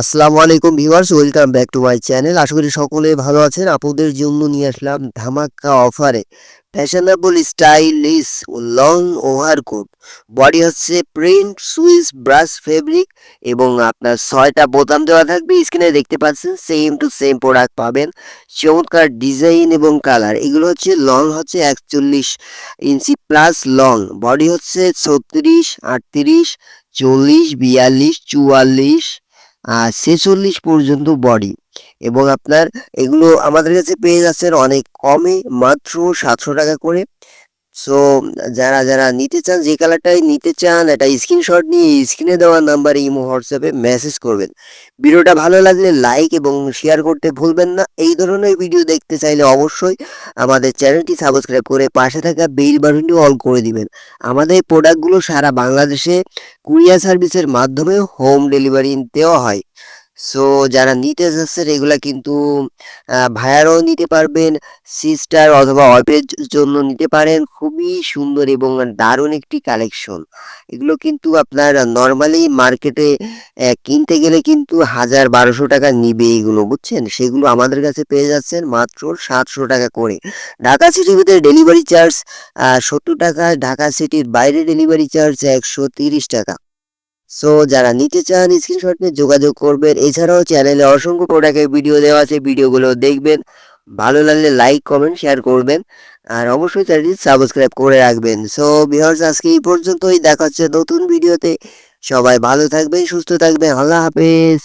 আসসালামু আলাইকুম viewers, welcome back to my channel. আশা করি সকলে ভালো আছেন। আপনাদের জন্য নিয়ে আসলাম ধামাকা অফারে fashionable stylish long overcoat body হচ্ছে প্রিন্ট সুইস ব্রাশ ফেব্রিক এবং আপনার ছয়টা বোতাম দেওয়া থাকবে। স্ক্রিনে দেখতে পাচ্ছেন সেম টু সেম প্রোডাক্ট পাবেন। চমৎকার ডিজাইন এবং কালার এগুলো হচ্ছে লং হচ্ছে একচল্লিশ ইঞ্চি প্লাস লং বডি হচ্ছে ছত্রিশ, আটত্রিশ, চল্লিশ, বিয়াল্লিশ, চুয়াল্লিশ। ছেচল্লিশ পর্যন্ত বডি এবং আপনার এগুলো আমাদের কাছে পেয়ে যাচ্ছেন অনেক কমে মাত্র সাতশো টাকা করে। সো যারা যারা নিতে চান, যে কালারটাই নিতে চান, একটা স্ক্রিনশট নিয়ে স্ক্রিনে দেওয়া নাম্বারে ইমো হোয়াটসঅ্যাপে মেসেজ করবেন। ভিডিওটা ভালো লাগলে লাইক এবং শেয়ার করতে ভুলবেন না। এই ধরনের ভিডিও দেখতে চাইলে অবশ্যই আমাদের চ্যানেলটি সাবস্ক্রাইব করে পাশে থাকা বেল বাটনটি অল করে দিবেন। আমাদের প্রোডাক্টগুলো সারা বাংলাদেশে কুরিয়ার সার্ভিসের মাধ্যমে হোম ডেলিভারি দেওয়া হয়। সো যারা নিতে যাচ্ছেন এগুলা কিন্তু আহ, ভাইয়ারাও নিতে পারবেন সিস্টার অথবা ওয়াইফের জন্য নিতে পারেন। খুবই সুন্দর এবং দারুণ একটি কালেকশন এগুলো কিন্তু আপনার নর্মালি মার্কেটে কিনতে গেলে কিন্তু হাজার বারোশো টাকা নিবে এগুলো বুঝছেন? সেগুলো আমাদের কাছে পেয়ে যাচ্ছেন মাত্র সাতশো টাকা করে। ঢাকা সিটির ভিতরে ডেলিভারি চার্জ সত্তর টাকা ঢাকা সিটির বাইরে ডেলিভারি চার্জ একশো তিরিশ টাকা। সো যারা নিতে চান স্ক্রিনশট নিয়ে যোগাযোগ করবেন। এছাড়াও চ্যানেলে অসংখ্য প্রোডাক্টের ভিডিও দেওয়া আছে ভিডিওগুলো দেখবেন। ভালো লাগলে লাইক কমেন্ট শেয়ার করবেন। আর অবশ্যই চ্যানেলটি সাবস্ক্রাইব করে রাখবেন। সো বিহার্স আজকে এই পর্যন্তই। দেখা হচ্ছে নতুন ভিডিওতে সবাই ভালো থাকবেন, সুস্থ থাকবেন। আল্লাহ হাফেজ।